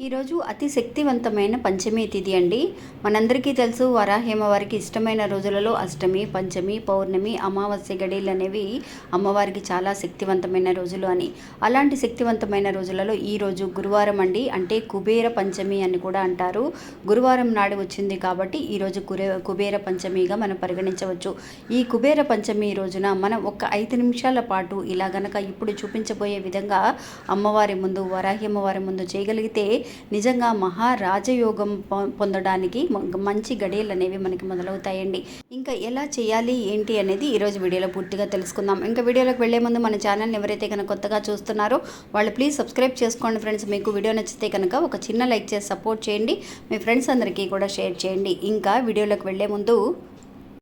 ఈరోజు అతి శక్తివంతమైన పంచమి తిథి అండి. మనందరికీ తెలుసు వరాహేమ వారికి ఇష్టమైన రోజులలో అష్టమి పంచమి పౌర్ణమి అమావాస్య గడియలు అనేవి అమ్మవారికి చాలా శక్తివంతమైన రోజులు అని. అలాంటి శక్తివంతమైన రోజులలో ఈ రోజు గురువారం అండి. అంటే కుబేర పంచమి అని కూడా అంటారు. గురువారం నాడు వచ్చింది కాబట్టి ఈరోజు కురే కుబేర పంచమిగా మనం పరిగణించవచ్చు. ఈ కుబేర పంచమి రోజున మనం ఒక ఐదు నిమిషాల పాటు ఇలా గనక ఇప్పుడు చూపించబోయే విధంగా అమ్మవారి ముందు వరాహి అమ్మవారి ముందు చేయగలిగితే నిజంగా మహారాజయోగం పొందడానికి మంచి గడియలు అనేవి మనకి మొదలవుతాయండి. ఇంకా ఎలా చేయాలి ఏంటి అనేది ఈరోజు వీడియోలో పూర్తిగా తెలుసుకుందాం. ఇంకా వీడియోలోకి వెళ్ళే ముందు మన ఛానల్ని ఎవరైతే కనుక కొత్తగా చూస్తున్నారో వాళ్ళు ప్లీజ్ సబ్స్క్రైబ్ చేసుకోండి ఫ్రెండ్స్. మీకు వీడియో నచ్చితే కనుక ఒక చిన్న లైక్ చేసి సపోర్ట్ చేయండి. మీ ఫ్రెండ్స్ అందరికీ కూడా షేర్ చేయండి. ఇంకా వీడియోలోకి వెళ్ళే ముందు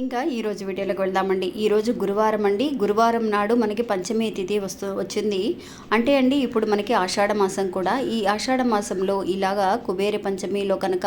ఇంకా ఈ రోజు వీడియోలోకి వెళ్దామండి. ఈరోజు గురువారం అండి. గురువారం నాడు మనకి పంచమి తిథి వస్తూ వచ్చింది. అంటే అండి ఇప్పుడు మనకి ఆషాఢ మాసం కూడా. ఈ ఆషాఢ మాసంలో ఇలాగా కుబేర పంచమిలో కనుక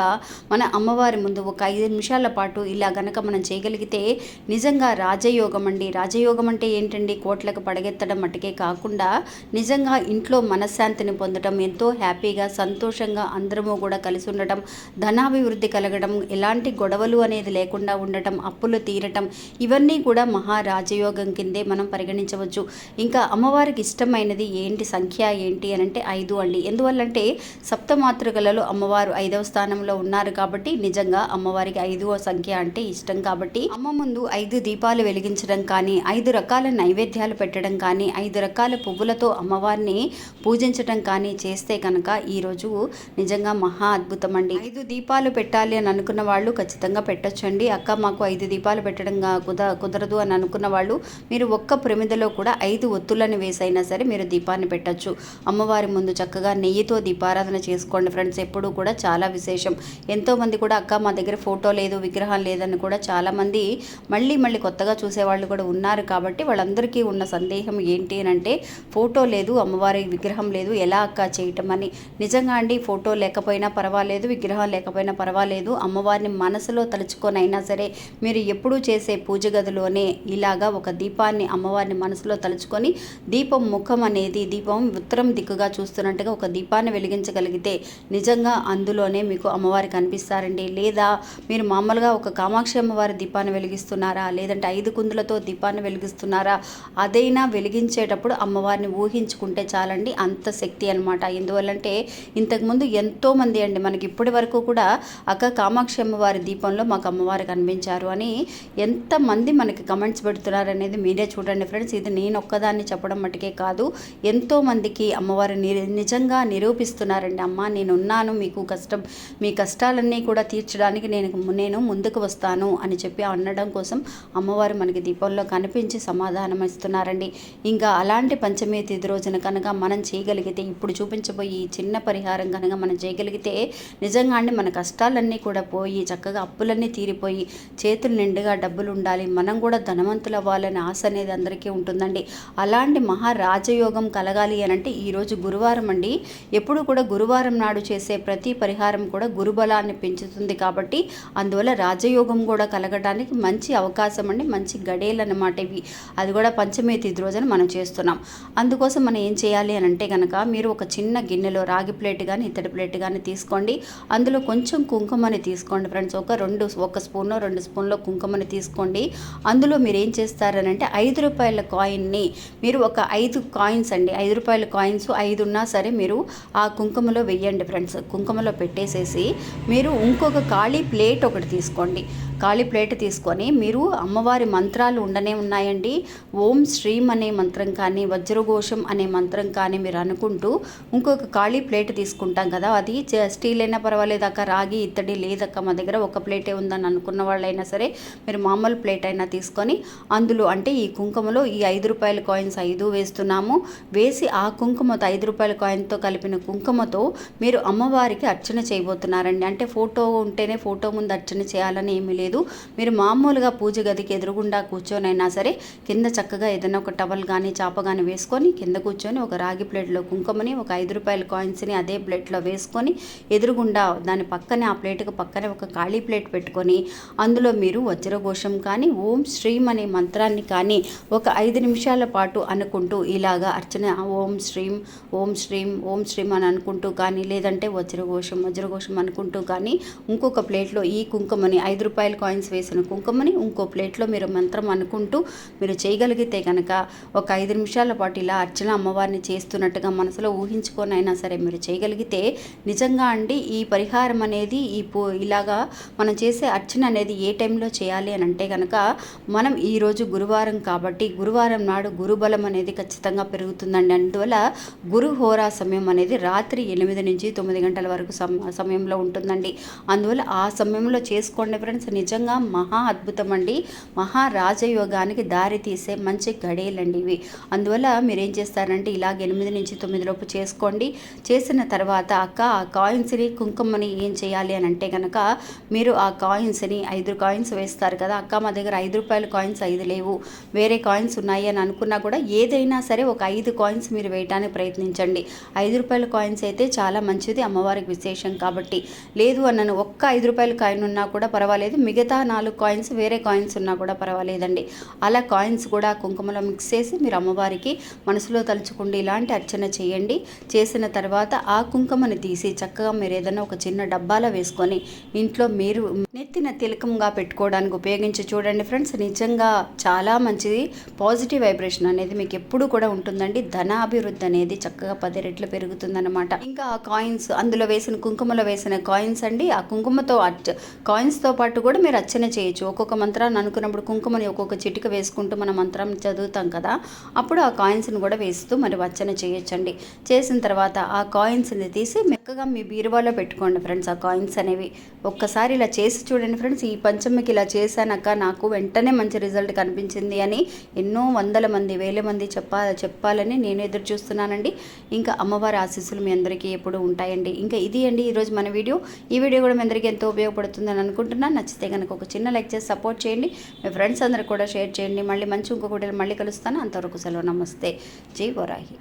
మన అమ్మవారి ముందు ఒక ఐదు నిమిషాల పాటు ఇలా కనుక మనం చేయగలిగితే నిజంగా రాజయోగం అండి. రాజయోగం అంటే ఏంటండి? కోట్లకు పడగెత్తడం మట్టుకే కాకుండా నిజంగా ఇంట్లో మనశ్శాంతిని పొందడం ఎంతో హ్యాపీగా సంతోషంగా అందరము కూడా కలిసి ఉండటం ధనాభివృద్ధి కలగడం ఎలాంటి గొడవలు అనేది లేకుండా ఉండటం అప్పులు తీరటం. ఇవన్నీ కూడా మహారాజయోగం కిందే మనం పరిగణించవచ్చు. ఇంకా అమ్మవారికి ఇష్టమైనది ఏంటి? సంఖ్య ఏంటి? అని అంటే ఐదు అండి. ఎందువల్లంటే సప్తమాతృకలలో అమ్మవారు ఐదవ స్థానంలో ఉన్నారు కాబట్టి నిజంగా అమ్మవారికి ఐదవ సంఖ్య అంటే ఇష్టం కాబట్టి అమ్మ ముందు ఐదు దీపాలు వెలిగించడం కానీ ఐదు రకాల నైవేద్యాలు పెట్టడం కానీ ఐదు రకాల పువ్వులతో అమ్మవారిని పూజించడం కానీ చేస్తే కనుక ఈరోజు నిజంగా మహా అద్భుతం అండి. ఐదు దీపాలు పెట్టాలి అని అనుకున్న వాళ్ళు ఖచ్చితంగా పెట్టొచ్చండి. అక్క మాకు ఐదు దీపాలు పెట్టడం కుద కుదరదు అని అనుకున్న వాళ్ళు మీరు ఒక్క ప్రమిదలో కూడా ఐదు ఒత్తులను వేసైనా సరే మీరు దీపాన్ని పెట్టచ్చు. అమ్మవారి ముందు చక్కగా నెయ్యితో దీపారాధన చేసుకోండి ఫ్రెండ్స్ ఎప్పుడూ కూడా చాలా విశేషం. ఎంతోమంది కూడా అక్క మా దగ్గర ఫోటో లేదు విగ్రహం లేదని కూడా చాలామంది మళ్ళీ మళ్ళీ కొత్తగా చూసేవాళ్ళు కూడా ఉన్నారు కాబట్టి వాళ్ళందరికీ ఉన్న సందేహం ఏంటి అని అంటే ఫోటో లేదు అమ్మవారి విగ్రహం లేదు ఎలా అక్క చేయటం అని. నిజంగా అండి ఫోటో లేకపోయినా పర్వాలేదు విగ్రహం లేకపోయినా పర్వాలేదు అమ్మవారిని మనసులో తలుచుకొనైనా సరే మీరు ఎప్పుడూ చేసే పూజ గదిలోనే ఇలాగా ఒక దీపాన్ని అమ్మవారిని మనసులో తలుచుకొని దీపం ముఖం అనేది దీపం ఉత్తరం దిక్కుగా చూస్తున్నట్టుగా ఒక దీపాన్ని వెలిగించగలిగితే నిజంగా అందులోనే మీకు అమ్మవారి కనిపిస్తారండి. లేదా మీరు మామూలుగా ఒక కామాక్షి అమ్మవారి దీపాన్ని వెలిగిస్తున్నారా? లేదంటే ఐదు కుందులతో దీపాన్ని వెలిగిస్తున్నారా? అదైనా వెలిగించేటప్పుడు అమ్మవారిని ఊహించుకుంటే చాలండి అంత శక్తి అనమాట ఎందువల్లంటే ఇంతకుముందు ఎంతోమంది అండి మనకి ఇప్పటి వరకు కూడా అక్క కామాక్షి అమ్మవారి దీపంలో మాకు అమ్మవారు కనిపించారు అని ఎంతమంది మనకి కమెంట్స్ పెడుతున్నారు అనేది మీరే చూడండి ఫ్రెండ్స్ ఇది నేను ఒక్కదాన్ని చెప్పడం మటుకే కాదు. ఎంతోమందికి అమ్మవారు ని- నిజంగా నిరూపిస్తున్నారండి. అమ్మ నేను ఉన్నాను మీకు కష్టం మీ కష్టాలన్నీ కూడా తీర్చడానికి నేను నేను ముందుకు వస్తాను అని చెప్పి అనడం కోసం అమ్మవారు మనకి దీపంలో కనిపించి సమాధానం ఇస్తున్నారండి. ఇంకా అలాంటి పంచమి తిథి రోజున కనుక మనం చేయగలిగితే ఇప్పుడు చూపించబోయి ఈ చిన్న పరిహారం కనుక మనం చేయగలిగితే నిజంగా అండి మన కష్టాలన్నీ కూడా పోయి చక్కగా అప్పులన్నీ తీరిపోయి చేతులు నిండి నిండుగా డబ్బులు ఉండాలి మనం కూడా ధనవంతులు అవ్వాలని ఆశ అనేది అందరికీ ఉంటుందండి. అలాంటి మహా రాజయోగం కలగాలి అని అంటే ఈరోజు గురువారం అండి. ఎప్పుడు కూడా గురువారం నాడు చేసే ప్రతి పరిహారం కూడా గురుబలాన్ని పెంచుతుంది కాబట్టి అందువల్ల రాజయోగం కూడా కలగడానికి మంచి అవకాశం అండి. మంచి గడేలు అన్నమాట ఇవి. అది కూడా పంచమే తిథి రోజున మనం చేస్తున్నాం. అందుకోసం మనం ఏం చేయాలి అని అంటే కనుక మీరు ఒక చిన్న గిన్నెలో రాగి ప్లేట్ కానీ ఇత్తడి ప్లేట్ కానీ తీసుకోండి. అందులో కొంచెం కుంకుమని తీసుకోండి ఫ్రెండ్స్. ఒక రెండు ఒక స్పూన్లో రెండు స్పూన్లో కుంకుమని తీసుకోండి. అందులో మీరు ఏం చేస్తారనంటే ఐదు రూపాయల కాయిన్ని మీరు ఒక ఐదు కాయిన్స్ అండి. ఐదు రూపాయల కాయిన్స్ ఐదు ఉన్నా సరే మీరు ఆ కుంకుమలో వెయ్యండి ఫ్రెండ్స్. కుంకుమలో పెట్టేసేసి మీరు ఇంకొక ఖాళీ ప్లేట్ ఒకటి తీసుకోండి. ఖాళీ ప్లేట్ తీసుకొని మీరు అమ్మవారి మంత్రాలు ఉండనే ఉన్నాయండి. ఓం శ్రీం అనే మంత్రం కానీ వజ్రఘోషం అనే మంత్రం కానీ మీరు అనుకుంటూ ఇంకొక ఖాళీ ప్లేట్ తీసుకుంటాం కదా. అది స్టీల్ అయినా పర్వాలేదు అక్క రాగి ఇత్తడి లేదక్క మా దగ్గర ఒక ప్లేటే ఉందని అనుకున్న వాళ్ళైనా సరే మీరు మామూలు ప్లేట్ అయినా తీసుకొని అందులో అంటే ఈ కుంకుమలో ఈ ఐదు రూపాయల కాయిన్స్ ఐదు వేస్తున్నాము. వేసి ఆ కుంకుమతో ఐదు రూపాయల కాయిన్తో కలిపిన కుంకుమతో మీరు అమ్మవారికి అర్చన చేయబోతున్నారండి. అంటే ఫోటో ఉంటేనే ఫోటో ముందు అర్చన చేయాలని ఏమీ లేదు. మీరు మామూలుగా పూజ గదికి ఎదురుగుండా కూర్చొనైనా సరే కింద చక్కగా ఏదైనా ఒక టవల్ కానీ చాప కానీ వేసుకొని కింద కూర్చొని ఒక రాగి ప్లేట్లో కుంకుమని ఒక ఐదు రూపాయల కాయిన్స్ని అదే ప్లేట్లో వేసుకొని ఎదురుగుండా దాని పక్కనే ఆ ప్లేట్కి పక్కనే ఒక ఖాళీ ప్లేట్ పెట్టుకొని అందులో మీరు వజ్రఘోషం కానీ ఓం శ్రీం అనే మంత్రాన్ని కానీ ఒక ఐదు నిమిషాల పాటు అనుకుంటూ ఇలాగా అర్చన ఓం శ్రీం ఓం శ్రీం ఓం శ్రీం అని అనుకుంటూ కానీ లేదంటే వజ్రఘోషం వజ్రఘోషం అనుకుంటూ కానీ ఇంకొక ప్లేట్లో ఈ కుంకుమని ఐదు రూపాయల కాయిన్స్ వేసిన కుంకుమని ఇంకో ప్లేట్లో మీరు మంత్రం అనుకుంటూ మీరు చేయగలిగితే కనుక ఒక ఐదు నిమిషాల పాటు ఇలా అర్చన అమ్మవారిని చేస్తున్నట్టుగా మనసులో ఊహించుకొని అయినా సరే మీరు చేయగలిగితే నిజంగా అండి ఈ పరిహారం అనేది ఈ ఇలాగా మనం చేసే అర్చన అనేది ఏ టైంలో చేయాలి? అని అంటే కనుక మనం ఈరోజు గురువారం కాబట్టి గురువారం నాడు గురుబలం అనేది ఖచ్చితంగా పెరుగుతుందండి. అందువల్ల గురు హోరా సమయం అనేది రాత్రి ఎనిమిది నుంచి తొమ్మిది గంటల వరకు సమ సమయంలో ఉంటుందండి. అందువల్ల ఆ సమయంలో చేసుకోండి ఫ్రెండ్స్. నిజంగా మహా అద్భుతం అండి మహా రాజయోగానికి దారి తీసే మంచి గడియలండి ఇవి. అందువల్ల మీరు ఏం చేస్తారంటే ఇలాగ ఎనిమిది నుంచి తొమ్మిది లోపు చేసుకోండి. చేసిన తర్వాత అక్క ఆ కాయిన్స్ని కుంకుమని ఏం చేయాలి అని అంటే కనుక మీరు ఆ కాయిన్స్ని ఐదు కాయిన్స్ వేస్తారు కదా. అక్క మా దగ్గర ఐదు రూపాయల కాయిన్స్ ఐదు లేవు. వేరే కాయిన్స్ ఉన్నాయి అని అనుకున్నా కూడా ఏదైనా సరే ఒక ఐదు కాయిన్స్ మీరు వేయడానికి ప్రయత్నించండి. ఐదు రూపాయల కాయిన్స్ అయితే చాలా మంచిది అమ్మవారికి విశేషం కాబట్టి. లేదు అన్నను ఒక్క ఐదు రూపాయల కాయిన్ ఉన్నా కూడా పర్వాలేదు. మిగతా నాలుగు కాయిన్స్ వేరే కాయిన్స్ ఉన్నా కూడా పర్వాలేదండి. అలా కాయిన్స్ కూడా కుంకుమలో మిక్స్ చేసి మీరు అమ్మవారికి మనసులో తలుచుకుండి ఇలాంటి అర్చన చేయండి. చేసిన తర్వాత ఆ కుంకుమని తీసి చక్కగా మీరు ఏదైనా ఒక చిన్న డబ్బాలో వేసుకొని ఇంట్లో మీరు నెత్తిన తిలకంగా పెట్టుకోవడానికి ఉపయోగించి చూడండి ఫ్రెండ్స్. నిజంగా చాలా మంచిది. పాజిటివ్ వైబ్రేషన్ అనేది మీకు ఎప్పుడు కూడా ఉంటుందండి. ధనాభివృద్ధి అనేది చక్కగా పది రెట్లు పెరుగుతుందన్నమాట. ఇంకా ఆ కాయిన్స్ అందులో వేసిన కుంకుమలో వేసిన కాయిన్స్ అండి. ఆ కుంకుమతో కాయిన్స్తో పాటు కూడా మీరు అర్చన చేయొచ్చు. ఒక్కొక్క మంత్రాన్ని అనుకున్నప్పుడు కుంకుమని ఒక్కొక్క చిటిక వేసుకుంటూ మన మంత్రం చదువుతాం కదా. అప్పుడు ఆ కాయిన్స్ని కూడా వేస్తూ మరి అర్చన చేయొచ్చండి. చేసిన తర్వాత ఆ కాయిన్స్ని తీసి చక్కగా మీ బీరువాలో పెట్టుకోండి ఫ్రెండ్స్. ఆ కాయిన్స్ అనేవి ఒక్కసారి ఇలా చేసి చూడండి ఫ్రెండ్స్. ఈ పంచమికి ఇలా చేశానక్క నాకు వెంటనే మంచి రిజల్ట్ కనిపించింది అని ఎన్నో వందల మంది వేల మంది చెప్పా చెప్పాలని నేను ఎదురు చూస్తున్నానండి. ఇంకా అమ్మవారి ఆశీస్సులు మీ అందరికీ ఎప్పుడు ఉంటాయండి. ఇంకా ఇది అండి ఈరోజు మన వీడియో. ఈ వీడియో కూడా మీ అందరికీ ఎంతో ఉపయోగపడుతుందని అనుకుంటున్నాను నచ్చితే కనుక ఒక చిన్న లైక్ చేసి సపోర్ట్ చేయండి. మీ ఫ్రెండ్స్ అందరికి కూడా షేర్ చేయండి. మళ్ళీ మంచి ఇంకొకటి మళ్ళీ కలుస్తాను. అంతవరకు సెలవు. నమస్తే. జై వరాహి